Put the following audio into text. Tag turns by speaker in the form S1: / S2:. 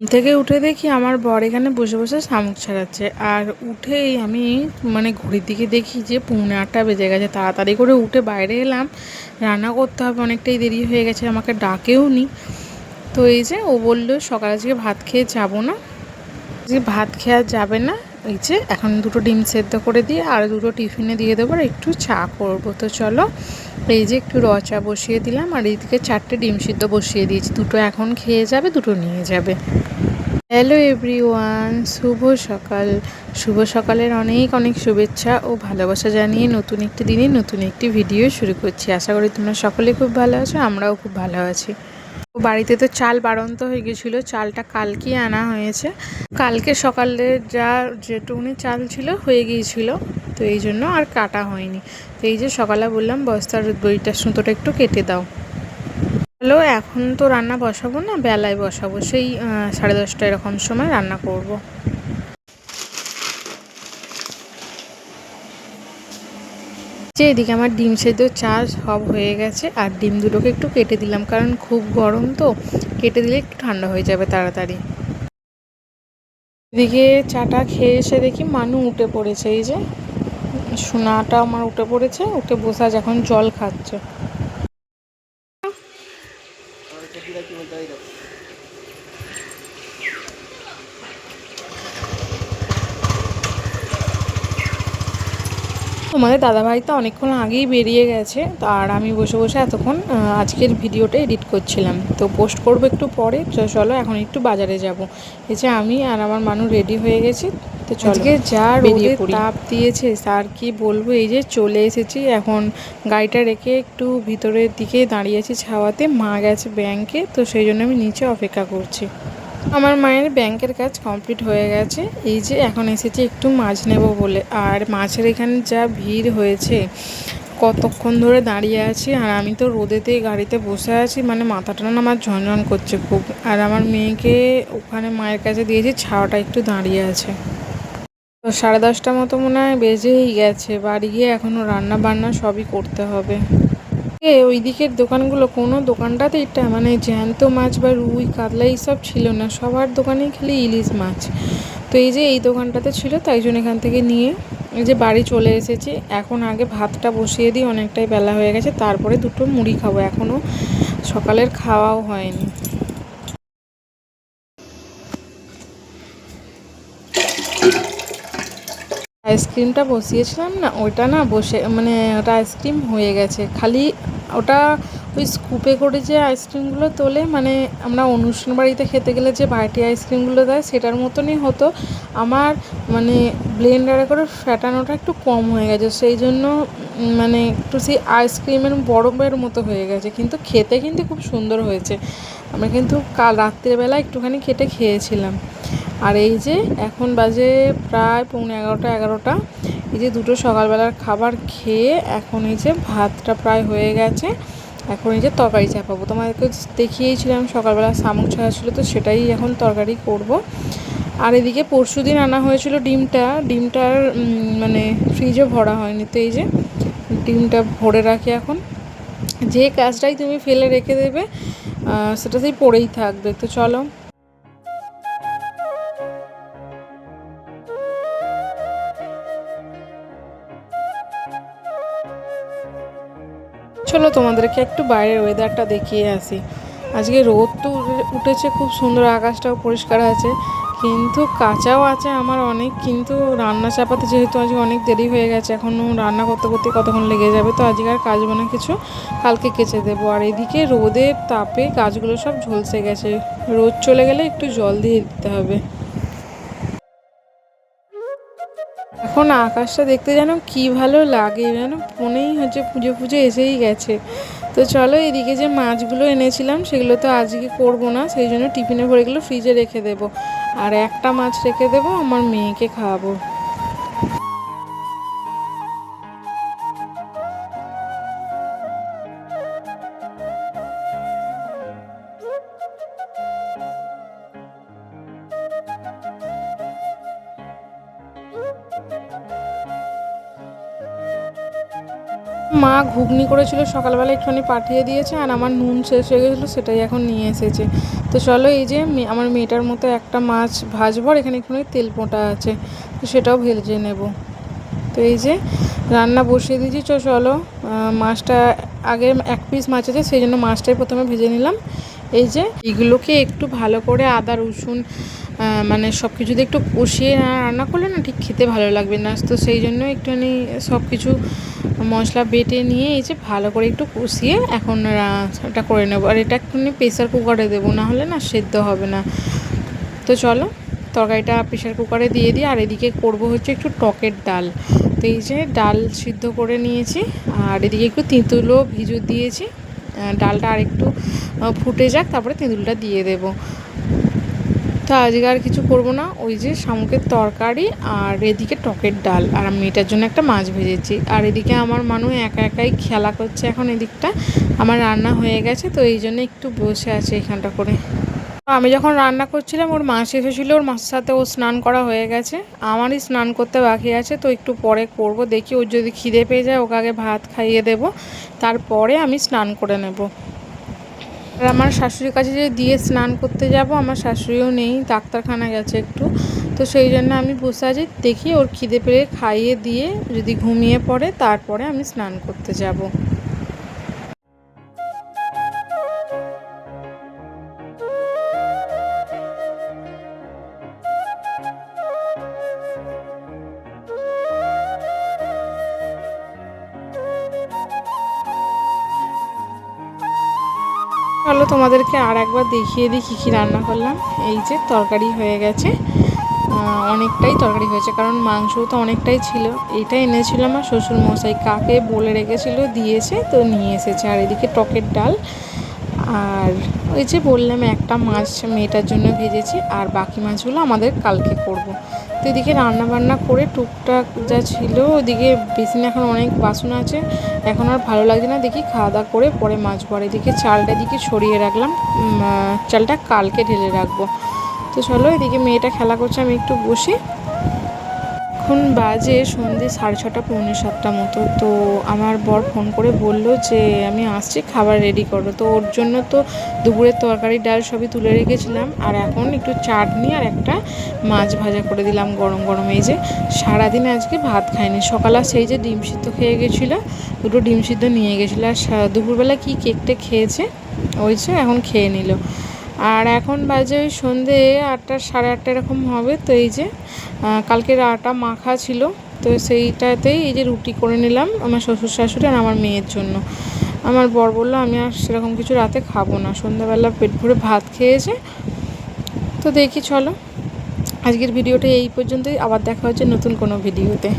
S1: থেকে উঠে দেখি আমার বর এখানে বসে বসে শামুক ছাড়াচ্ছে। আর উঠেই আমি মানে ঘড়ির দিকে দেখি যে পৌনে আটটা বেজে গেছে। তাড়াতাড়ি করে উঠে বাইরে এলাম। রান্না করতে হবে অনেকটাই দেরি হয়ে গেছে, আমাকে ডাকেও নি। তো এই যে ও বলল, সকালে আজকে ভাত খেয়ে যাব না। যে ভাত খেয়ে যাবে না। এই যে, এখন দুটো ডিম সেদ্ধ করে দিয়ে আর দুটো টিফিনে দিয়ে দেবো আর একটু চা করব। তো চলো, এই যে একটু র চা বসিয়ে দিলাম আর এইদিকে চারটে ডিম সিদ্ধ বসিয়ে দিয়েছি। দুটো এখন খেয়ে যাবে, দুটো নিয়ে যাবে। হ্যালো এভরিওয়ান শুভ সকাল। শুভ সকালের অনেক অনেক শুভেচ্ছা ও ভালোবাসা জানিয়ে নতুন একটি দিনে নতুন একটি ভিডিও শুরু করছি। আশা করি তোমরা সকলে খুব ভালো আছো, আমরাও খুব ভালো আছি। বাড়িতে তো চাল বাড়ন্ত হয়ে গেছিল, চালটা কালকেই আনা হয়েছে। কালকে সকালে যা যেটুকুনি চাল ছিল হয়ে গিয়েছিল, তো এই জন্য আর কাটা হয়নি। তো এই যে সকালে বললাম, বস্তার দইটা সুতোটা একটু কেটে দাও। হ্যালো এখন তো রান্না বসাবো না, বেলায় বসাবো। সেই সাড়ে দশটা এরকম সময় রান্না করব। যে এদিকে আমার ডিম সেদ্ধ চা সব হয়ে গেছে, আর ডিম দুটোকে একটু কেটে দিলাম, কারণ খুব গরম তো, কেটে দিলে একটু ঠান্ডা হয়ে যাবে তাড়াতাড়ি। এদিকে চাটা খেয়ে এসে দেখি মানু উঠে পড়েছে, এই যে সোনাটা আমার উঠে পড়েছে, উঠে বসে যখন এখন জল খাচ্ছে। তোমাদের দাদাভাই তো অনেকক্ষণ আগেই বেরিয়ে গেছে তো আর আমি বসে বসে এতক্ষণ আজকের ভিডিওটা এডিট করছিলাম। তো পোস্ট করব একটু পরে তো চলো এখন একটু বাজারে যাব। এই যে আমি আর আমার মানুষ রেডি হয়ে গেছি তো আজকে যা রোদে তাপ দিয়েছে আর কি বলব? এই যে চলে এসেছি এখন গাড়িটা রেখে একটু ভিতরের দিকে দাঁড়িয়ে আছি ছাওয়াতে মা গেছে ব্যাংকে তো সেই জন্য আমি নিচে অপেক্ষা করছি। আমার মায়ের ব্যাংকের কাজ কমপ্লিট হয়ে গেছে। এই যে এখন এসেছি একটু মাছ নেব বলে। আর মাছের এখানে যা ভিড় হয়েছে, কতক্ষণ ধরে দাঁড়িয়ে আছি, আর আমি তো রোদেতে গাড়িতে বসে আছি মানে মাথাটা না আমার ঝনঝন করছে খুব। আর আমার মেয়েকে ওখানে মায়ের কাছে দিয়েছি, ছাওয়াটা একটু দাঁড়িয়ে আছে। তো সাড়ে দশটা মতো মনে হয় বেজেই গেছে, বাড়ি গিয়ে এখনও রান্না বান্না সবই করতে হবে। ওই দিকের দোকানগুলো, কোনো দোকানটাতে এটা মানে জ্যান্ত মাছ বা রুই, কাতলা এইসব ছিল না। সবার দোকানেই খালি ইলিশ মাছ। তো এই যে এই দোকানটাতে ছিল, তাই জন্য এখান থেকে নিয়ে এই যে বাড়ি চলে এসেছি। এখন আগে ভাতটা বসিয়ে দিই, অনেকটাই বেলা হয়ে গেছে। তারপরে দুটো মুড়ি খাব। এখনও সকালের খাওয়াও হয়নি। আইসক্রিমটা বসিয়েছিলাম না ওটা না বসে মানে ওটা আইসক্রিম হয়ে গেছে। খালি ওটা ওই স্কুপে করে যে আইসক্রিমগুলো তোলে মানে আমরা অনুষ্ঠান বাড়িতে খেতে গেলে যে বাটি আইসক্রিমগুলো দেয়, সেটার মতনই হতো। আমার মানে ব্লেন্ডারে করে ফ্যাটানোটা একটু কম হয়ে গেছে, সেই জন্য মানে একটু সেই আইসক্রিমের বরফের মতো হয়ে গেছে। কিন্তু খেতে কিন্তু খুব সুন্দর হয়েছে। আমরা কিন্তু কাল রাত্রিবেলা একটুখানি কেটে খেয়েছিলাম। আর এই যে এখন বাজে প্রায় পৌনে এগারোটা এগারোটা। এই যে দুটো সকালবেলার খাবার খেয়ে এখন এই যে ভাতটা প্রায় হয়ে গেছে, এখন এই যে তরকারি চাপাবো। তোমাদেরকে দেখিয়েছিলাম সকালবেলা শামুক ছাড়া ছিল, তো সেটাই এখন তরকারি করব। আর এদিকে পরশু দিন আনা হয়েছিল ডিমটা ডিমটার মানে ফ্রিজে ভরা হয়নি, তো এই যে ডিমটা ভরে রাখি এখন। যে কাজটাই তুমি ফেলে রেখে দেবে সেটা সেই পড়েই থাকবে। তো চলো চলো তোমাদেরকে একটু বাইরের ওয়েদারটা দেখিয়ে আসি। আজকে রোদ তো উঠেছে খুব সুন্দর, আকাশটাও পরিষ্কার আছে, কিন্তু কাঁচাও আছে আমার অনেক, কিন্তু রান্না চাপাতে যেহেতু আজকে অনেক দেরি হয়ে গেছে এখনও রান্না করতে করতে কতক্ষণ লেগে যাবে, তো আজকে আর কাচবো না কিছু কালকে কেচে দেবো। আর এদিকে রোদের তাপে গাছগুলো সব ঝলসে গেছে, রোদ চলে গেলে একটু জল দিয়ে দিতে হবে। এখন আকাশটা দেখতে যেন কি ভালো লাগে, যেন মনেই হচ্ছে পুজো পুজো এসেই গেছে। তো চলো এদিকে যে মাছগুলো এনেছিলাম, সেগুলো তো আজকে করব না, সেই জন্য টিফিনে ভরে গেলো ফ্রিজে রেখে দেবো। আর একটা মাছ রেখে দেবো, আমার মেয়েকে খাওয়াবো। মা ঘুগনি করেছিল, সকালবেলা একটুখানি পাঠিয়ে দিয়েছে আর আমার নুন শেষ হয়ে গেছিল সেটাই এখন নিয়ে এসেছে। তো চলো এই যে আমার মেয়েটার মতো একটা মাছ ভাজবো আর এখানে একটুখানি তেল পোঁটা আছে, তো সেটাও ভেজে নেব। তো এই যে রান্না বসিয়ে দিয়েছি চো চলো মাছটা আগে এক পিস মাছ আছে, সেই জন্য মাছটাই প্রথমে ভেজে নিলাম। এই যে এগুলোকে একটু ভালো করে আদা, রসুন মানে সব কিছু দিয়ে একটু কষিয়ে রান্না করলে না ঠিক খেতে ভালো লাগবে না। তো সেই জন্য একটুখানি সব কিছু মশলা বেটে নিয়ে এই যে ভালো করে একটু কষিয়ে এখন এটা করে নেব। আর এটা একটুখানি প্রেসার কুকারে দেবো না হলে না সেদ্ধ হবে না। তো চলো, তরকারিটা প্রেশার কুকারে দিয়ে দিই। আর এদিকে করব হচ্ছে একটু টকের ডাল। তো এই যে ডাল সিদ্ধ করে নিয়েছি, আর এদিকে একটু তেঁতুলও ভিজু দিয়েছি। ডালটা আর একটু ফুটে যাক, তারপরে তেঁতুলটা দিয়ে দেবো। তো আজকে আর কিছু করব না। ওই যে শামুকের তরকারি আর এদিকে টকের ডাল আর আমি এটার জন্য একটা মাছ ভেজেছি। আর এদিকে আমার মানুষ একা একাই খেলা করছে এখন এদিকটা। আমার রান্না হয়ে গেছে, তো এই জন্য একটু বসে আছে এখানটা করে। আমি যখন রান্না করছিলাম, ওর মাছ এসেছিল, ওর মাছের সাথে ও স্নান করা হয়ে গেছে। আমারই স্নান করতে বাকি আছে, তো একটু পরে করব, দেখি ওর যদি খিদে পেয়ে যায়, ওকে আগে ভাত খাইয়ে দেব। তারপরে আমি স্নান করে নেব। আর আমার শাশুড়ির কাছে যে দিয়ে স্নান করতে যাব, আমার শাশুড়িও নেই, ডাক্তারখানা গেছে একটু। তো সেই জন্য আমি বসে আছি, দেখি ওর খিদে পেয়ে খাইয়ে দিয়ে যদি ঘুমিয়ে পড়ে, তারপরে আমি স্নান করতে যাব। চলো তোমাদেরকে আর একবার দেখিয়ে দিই কী কী রান্না করলাম। এই যে তরকারি হয়ে গেছে। অনেকটাই তরকারি হয়েছে, কারণ মাংস তো অনেকটাই ছিল। এইটা এনেছিল আমার শ্বশুর মশাই কাকে বলে রেখেছিল, দিয়েছে, তো নিয়ে এসেছে। আর এদিকে টকের ডাল। আর ওই যে বললাম, একটা মাছ মেয়েটার জন্য ভেজেছি, আর বাকি মাছগুলো আমাদের কালকে করব। তো এদিকে রান্না বান্না করে টুকটাক যা ছিল, ওদিকে বেসিনে এখন অনেক বাসন আছে। এখন আর ভালো লাগছে না, দেখি খাওয়া দাওয়া করে পরে মাছ পরে এদিকে চালটা এদিকে ছড়িয়ে রাখলাম। চালটা কালকে ঢেলে রাখব। তো চলো এদিকে মেয়েটা খেলা করছে, আমি একটু বসি। এখন বাজে সন্ধে সাড়ে ছটা, পৌনে সাতটা মতো। তো আমার বর ফোন করে বলল যে, আমি আসছি, খাবার রেডি করো। তো ওর জন্য তো দুপুরের তরকারি, ডাল সবই তুলে রেখেছিলাম। আর এখন একটু চাটনি আর একটা মাছ ভাজা করে দিলাম গরম গরম। এই যে সারাদিন আজকে ভাত খাইনি। সকালে সেই যে ডিম সিদ্ধ খেয়ে গেছিল, দুটো ডিম সিদ্ধ নিয়ে গেছিল। আর দুপুরবেলা কি কেকটা খেয়েছে? ওই যে এখন খেয়ে নিল। আর এখন বাজে ওই সন্ধে আটটা, সাড়ে আটটা এরকম হবে। তো এই যে কালকের আটা মাখা ছিল। তো সেইটাতেই এই যে রুটি করে নিলাম আমার শ্বশুর শাশুড়ি আর আমার মেয়ের জন্য। আমার বর বলল, আমি আর সেরকম কিছু রাতে খাব না। সন্ধ্যাবেলা পেট ভরে ভাত খেয়েছে। তো দেখি চলো। আজকের ভিডিওটা এই পর্যন্তই। আবার দেখা হচ্ছে নতুন কোনো ভিডিওতে।